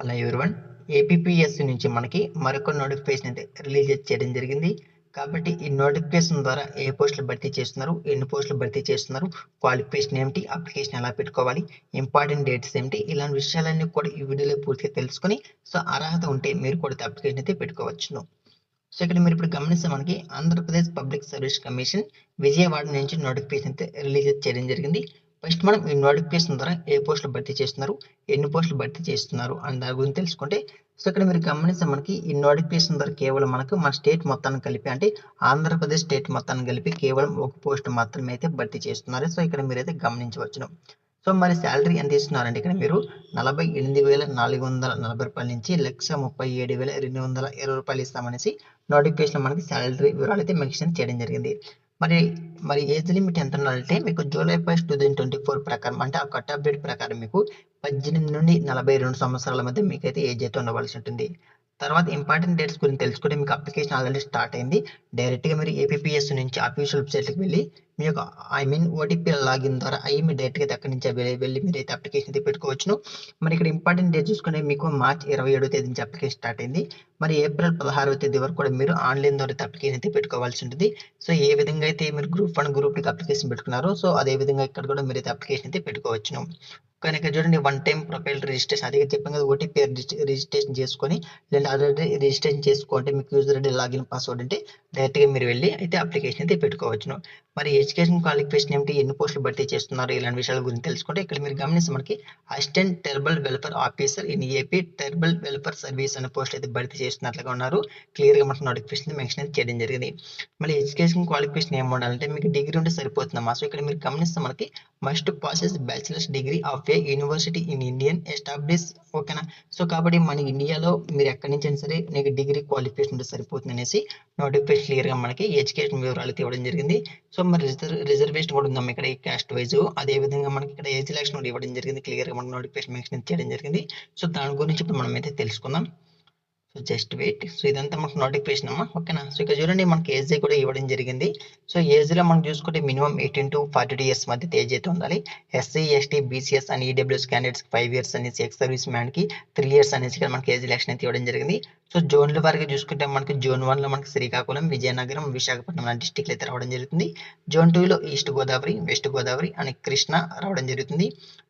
Hello everyone APPSC నుంచి మనకి మరొక నోటిఫికేషన్ అయితే రిలీజ్ చేయడం జరిగింది. కాబట్టి ఈ నోటిఫికేషన్ ద్వారా ఏ పోస్టులు భర్తీ చేస్తున్నారు ఎన్ని పోస్టులు భర్తీ చేస్తున్నారు క్వాలిఫికేషన్ ఏమిటి అప్లికేషన్ ఎలా పెట్టుకోవాలి ఇంపార్టెంట్ డేట్స్ ఏమిటి ఇలాంటి విషయాలన్నీ కూడా ఈ వీడియోలో పూర్తిగా తెలుసుకొని సో అర్హత ఉంటే మీరు కూడా అప్లికేషన్ అయితే పెట్టుకోవచ్చును. సో ఇక్కడ మీరు ఇప్పుడు గమనిస్తే మనకి Andhra Pradesh public service commission Vijayawada నుంచి నోటిఫికేషన్ అయితే రిలీజ్ చేయడం జరిగింది. ఫస్ట్ మనం ఈ నోటిఫికేషన్ ద్వారా ఏ పోస్టులు భర్తీ చేస్తున్నారు ఎన్ని పోస్టులు భర్తీ చేస్తున్నారు అని దాని గురించి తెలుసుకుంటే సో ఇక్కడ మీరు గమనిస్తే మనకి ఈ నోటిఫికేషన్ ద్వారా కేవలం మనకు మన స్టేట్ మొత్తాన్ని కలిపి అంటే ఆంధ్రప్రదేశ్ స్టేట్ మొత్తాన్ని కలిపి కేవలం ఒక పోస్ట్ మాత్రమే అయితే భర్తీ చేస్తున్నారు. సో ఇక్కడ మీరైతే గమనించవచ్చును. సో మరి శాలరీ ఎంత ఇస్తున్నారంటే ఇక్కడ మీరు నలభై ఎనిమిది వేల నాలుగు వందల నలభై రూపాయల నుంచి లక్ష ముప్పై ఏడు వేల రెండు వందల ఇరవై రూపాయలు ఇస్తామనేసి నోటిఫికేషన్ మనకి శాలరీ వివరాలు అయితే మెన్షన్ చేయడం జరిగింది. మరి మరి ఏజ్ లిమిట్ ఎంత ఉండాలంటే మీకు July first two thousand twenty four ప్రకారం అంటే ఆ కట్ ఆఫ్ డేట్ ప్రకారం మీకు పద్దెనిమిది నుండి నలభై రెండు సంవత్సరాల మధ్య మీకైతే ఏజ్ అయితే ఉండవలసి ఉంటుంది. తర్వాత ఇంపార్టెంట్ డేట్స్ గురించి తెలుసుకుంటే మీకు అప్లికేషన్ ఆల్రెడీ స్టార్ట్ అయింది. డైరెక్ట్గా మీరు ఏపీపీఎస్ నుంచి అఫీషియల్ వెబ్సైట్కి వెళ్ళి మీ యొక్క ఐ మీన్ ఓటీపీ లాగిన్ ద్వారా అయ్యి మీరు డైరెక్ట్గా అయితే అక్కడి నుంచి వెళ్ళి వెళ్ళి మీరు అయితే అప్లికేషన్ అయితే పెట్టుకోవచ్చును. మరి ఇక్కడ ఇంపార్టెంట్ డేట్ చూసుకునే మీకు మార్చ్ ఇరవై ఏడో తేదీ నుంచి అప్లికేషన్ స్టార్ట్ అయింది. మరి ఏప్రిల్ పదహారవ తేదీ వరకు కూడా మీరు ఆన్లైన్ ద్వారా అయితే అప్లికేషన్ అయితే పెట్టుకోవాల్సి ఉంటుంది. సో ఏ విధంగా అయితే మీరు గ్రూప్ వన్ గ్రూప్ టూకి అప్లికేషన్ పెట్టుకున్నారో సో అదే విధంగా ఇక్కడ కూడా మీరు అయితే అప్లికేషన్ అయితే పెట్టుకోవచ్చును. కనుక చూడండి వన్ టైం ప్రొఫైల్ రిజిస్ట్రేషన్ అదే చెప్పాం కదా ఓటీపీ రిజిస్ట్రేషన్ చేసుకొని లేదంటే ఆల్రెడీ రిజిస్ట్రేషన్ చేసుకుంటే మీకు యూజర్ ఐడి లాగిన్ పాస్వర్డ్ అంటే డైరెక్ట్గా మీరు వెళ్ళి అయితే అప్లికేషన్ అయితే పెట్టుకోవచ్చును. మరి ఎడ్యుకేషన్ క్వాలిఫికేషన్ ఏమిటి? ఎన్ని పోస్టులు భర్తీ చేస్తున్నారు? ఇలాంటి విషయాల గురించి తెలుసుకుంటే ఇక్కడ మీరు గమనిస్తే మనకి assistant tribal welfare officer in AP tribal welfare service అనే పోస్ట్ అయితే భర్తీ చేస్తున్నట్లుగా ఉన్నారు. క్లియర్గా మనకు నోటిఫికేషన్ మెన్షన్ అయితే చేయడం జరిగింది. మళ్ళీ ఎడ్యుకేషన్ క్వాలిఫికేషన్ ఏం ఉండాలంటే మీకు డిగ్రీ ఉంటే సరిపోతుందమ్మా. సో ఇక్కడ మీరు గమనిస్తే మనకి must passes bachelors degree of a university in Indian establish ఓకేనా? సో కాబట్టి మన ఇండియాలో మీరు ఎక్కడి నుంచి అయినా సరే నీకు డిగ్రీ క్వాలిఫికేషన్ ఉంటే సరిపోతుంది అనేసి నోటిఫికేషన్ క్లియర్గా మనకి ఎడ్యుకేషన్ వివరాలు ఇవ్వడం జరిగింది. సో మరి రిజర్వ్ రిజర్వేషన్ కూడా ఉందాం ఇక్కడ క్యాస్ట్ వైజ్? అదే విధంగా మనకి ఇక్కడ ఏజ్ కూడా ఇవ్వడం జరిగింది. క్లియర్గా మనకి నోటిఫికేషన్ మెన్షన్ చేయడం జరిగింది. సో దాని గురించి ఇప్పుడు మనం అయితే తెలుసుకుందాం. సో జస్ట్ వెయిట్ సో ఇదంతా మనకు నోటిఫికేషన్ అమ్మా. ఓకేనా సో ఇక్కడ చూడండి మనకి ఏజ్ కూడా ఇవ్వడం జరిగింది. సో ఏజ్లో మనం చూసుకుంటే minimum eighteen to forty two years మధ్య ఏజ్ అయితే ఉండాలి. SC ST BCs and EWS candidates five years అనేసి ఎక్స్ సర్వీస్ మ్యాన్కి త్రీ ఇయర్స్ అనేసి ఇక్కడ మనకి ఏజ్ ఎలక్షన్ అయితే ఇవ్వడం జరిగింది. సో జోన్ల వారికి చూసుకుంటే మనకి జోన్ వన్లో మనకి శ్రీకాకుళం విజయనగరం విశాఖపట్నం లాంటి డిస్టిక్లు అయితే రావడం జరుగుతుంది. జోన్ టూలో ఈస్ట్ గోదావరి వెస్ట్ గోదావరి అని కృష్ణ రావడం జరుగుతుంది.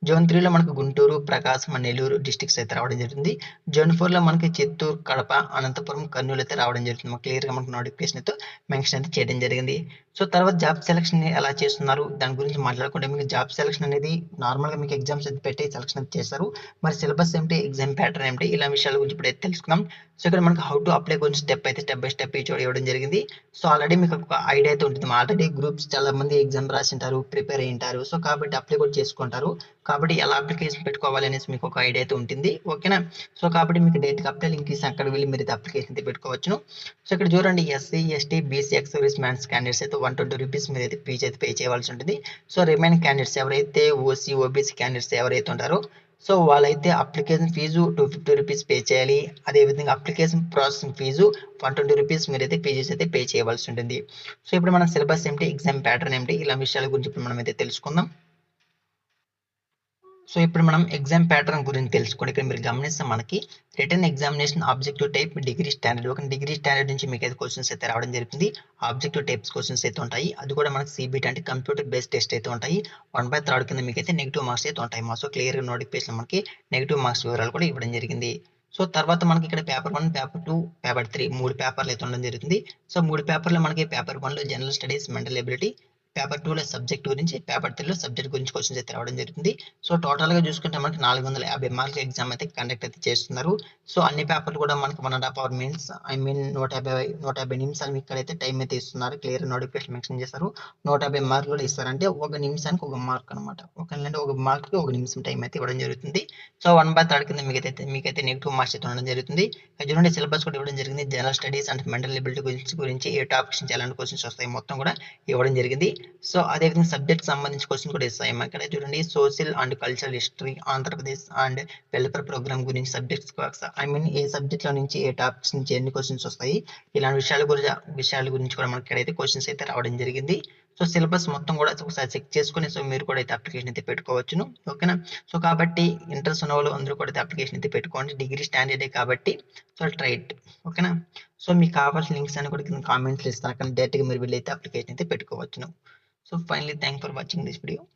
జోన్ త్రీలో మనకి గుంటూరు ప్రకాశం నెల్లూరు డిస్టిక్స్ అయితే రావడం జరుగుతుంది. జోన్ ఫోర్లో మనకి చిత్తూరు కడప అనంతపురం కర్నూలు అయితే రావడం జరుగుతుంది. క్లియర్గా మనకు నోటిఫికేషన్ అయితే మెన్షన్ అయితే చేయడం జరిగింది. సో తర్వాత జాబ్ సెలక్షన్ ఎలా చేస్తున్నారు? దాని గురించి మాట్లాడుకుంటే మీకు జాబ్ సెలక్షన్ అనేది నార్మల్గా మీకు ఎగ్జామ్స్ అయితే పెట్టి సెలక్షన్ అయితే చేస్తారు మరి సిలబస్ ఏమిటి ఎగ్జామ్ ప్యాటర్న్ ఏమిటి ఇలా విషయాల గురించి ఇప్పుడు అయితే తెలుసుకుందాం. సో ఇక్కడ మనకు హౌ టు అప్లై కొంచెం స్టెప్ అయితే స్టెప్ బై స్టెప్ ఇచ్చి ఇవ్వడం జరిగింది. సో ఆల్రెడీ మీకు ఒక ఐడియా అయితే ఉంటుంది. ఆల్రెడీ గ్రూప్స్ చాలా మంది ఎగ్జామ్ రాసింటారు ప్రిపేర్ అయ్యింటారు. సో కాబట్టి అప్లై కూడా చేసుకుంటారు. కాబట్టి ఎలా అప్లికేషన్ పెట్టుకోవాలి అనేసి మీకు ఒక ఐడియా అయితే ఉంటుంది. ఓకేనా సో కాబట్టి మీకు డైరెక్ట్గా అప్లై లింక్ ఇస్తే అక్కడ వెళ్ళి మీరు అప్లికేషన్ అయితే పెట్టుకోవచ్చును సో ఇక్కడ చూడండి SC ST BC ex service mans candidates అయితే వన్ ట్వంటీ రూపీస్ మీరు అయితే ఫీజ్ అయితే పే చేయవలసి ఉంటుంది. సో రిమైనింగ్ క్యాండిడేట్స్ ఎవరైతే ఓసీ ఓబీసీ క్యాండిడేట్స్ ఎవరైతే ఉంటారో సో వాళ్ళైతే application fee two fifty rupees pay చేయాలి. అదేవిధంగా application processing fee one twenty rupees మీరైతే ఫీజెస్ అయితే పే చేయవలసి ఉంటుంది. సో ఇప్పుడు మన సిలబస్ ఏంటి ఎగ్జామ్ ప్యాటర్న్ ఏమిటి ఇలా విషయాల గురించి ఇప్పుడు మనం అయితే తెలుసుకుందాం. సో ఇప్పుడు మనం ఎగ్జామ్ ప్యాటర్న్ గురించి తెలుసుకోండి ఇక్కడ మీరు గమనిస్తే మనకి written examination objective type degree standard ఒక డిగ్రీ స్టాండర్డ్ నుంచి మీకు అయితే క్వశ్చన్స్ అయితే రావడం జరుగుతుంది ఆబ్జెక్టివ్ టైప్స్ క్వశ్చన్స్ అయితే ఉంటాయి. అది కూడా మనకి సిబిట్ అంటే కంప్యూటర్ బేస్డ్ టెస్ట్ అయితే ఉంటాయి. వన్ బై థర్డ్ కింద మీకు అయితే నెగిటివ్ మార్క్స్ అయితే ఉంటాయి. మా సో క్లియర్గా నోటిఫికేషన్ మనకి నెగిటివ్ మార్క్స్ వివరాలు కూడా ఇవ్వడం జరిగింది. సో తర్వాత మనకి ఇక్కడ paper one paper two paper three మూడు పేపర్లు అయితే ఉండడం జరుగుతుంది. సో మూడు పేపర్లు మనకి పేపర్ వన్లో general studies mental ability paper టూలో సబ్జెక్ట్ గురించి పేపర్ త్రీలో సబ్జెక్ట్ గురించి క్వశ్చన్స్ అయితే రావడం జరుగుతుంది. సో టోటల్గా చూసుకుంటే మనకి నాలుగు వందల యాభై మార్కుల ఎగ్జామ్ అయితే కండక్ట్ అయితే చేస్తున్నారు. సో అన్ని పేపర్లు కూడా మనకి one and half hour minutes I mean నూట యాభై నూట యాభై నిమిషాలు మీకు ఇక్కడైతే టైం అయితే ఇస్తున్నారు. క్లియర్ నోటిఫికేషన్ మెన్షన్ చేస్తారు నూట యాభై మార్కులు కూడా ఇస్తారంటే ఒక నిమిషానికి ఒక మార్క్ అనమాట ఒక అంటే ఒక మార్క్కి ఒక నిమిషం టైం అయితే ఇవ్వడం జరుగుతుంది. సో వన్ బై థర్డ్ కింద మీకైతే మీకైతే నెగిటివ్ మార్క్స్ అయితే ఉండడం జరుగుతుంది. చూడండి సిలబస్ కూడా ఇవ్వడం జరిగింది. General studies and mental ability గురించి గురించి ఏ టాపిక్స్ నుంచి ఎలాంటి క్వశ్చన్స్ వస్తాయి మొత్తం కూడా ఇవ్వడం జరిగింది. సో అదేవిధంగా సబ్జెక్ట్ సంబంధించి క్వశ్చన్ కూడా ఇస్తాయి ఇక్కడ చూడండి social and cultural history Andhra Pradesh and welfare programme గురించి సబ్జెక్ట్స్ ఐ మీన్ ఏ సబ్జెక్ట్లో నుంచి ఏ టాపిక్స్ నుంచి ఎన్ని క్వశ్చన్స్ వస్తాయి ఇలాంటి విషయాల గురించి విషయాల గురించి కూడా మనకి ఇక్కడైతే క్వశ్చన్స్ అయితే రావడం జరిగింది. సో సిలబస్ మొత్తం కూడా ఒకసారి చెక్ చేసుకుని సో మీరు కూడా అయితే అప్లికేషన్ అయితే పెట్టుకోవచ్చును. ఓకేనా? సో కాబట్టి ఇంట్రెస్ట్ ఉన్న వాళ్ళు అందరూ కూడా అయితే అప్లికేషన్ అయితే పెట్టుకోండి. డిగ్రీ స్టాండర్డే కాబట్టి సో ట్రైట్ ఓకేనా? సో మీకు కావాల్సిన లింక్స్ అని కూడా కింద కామెంట్స్ ఇస్తాను. కానీ డైరెక్ట్గా మీరు వెళ్ళి అయితే అప్లికేషన్ అయితే పెట్టుకోవచ్చును. So finally, thanks for watching this video.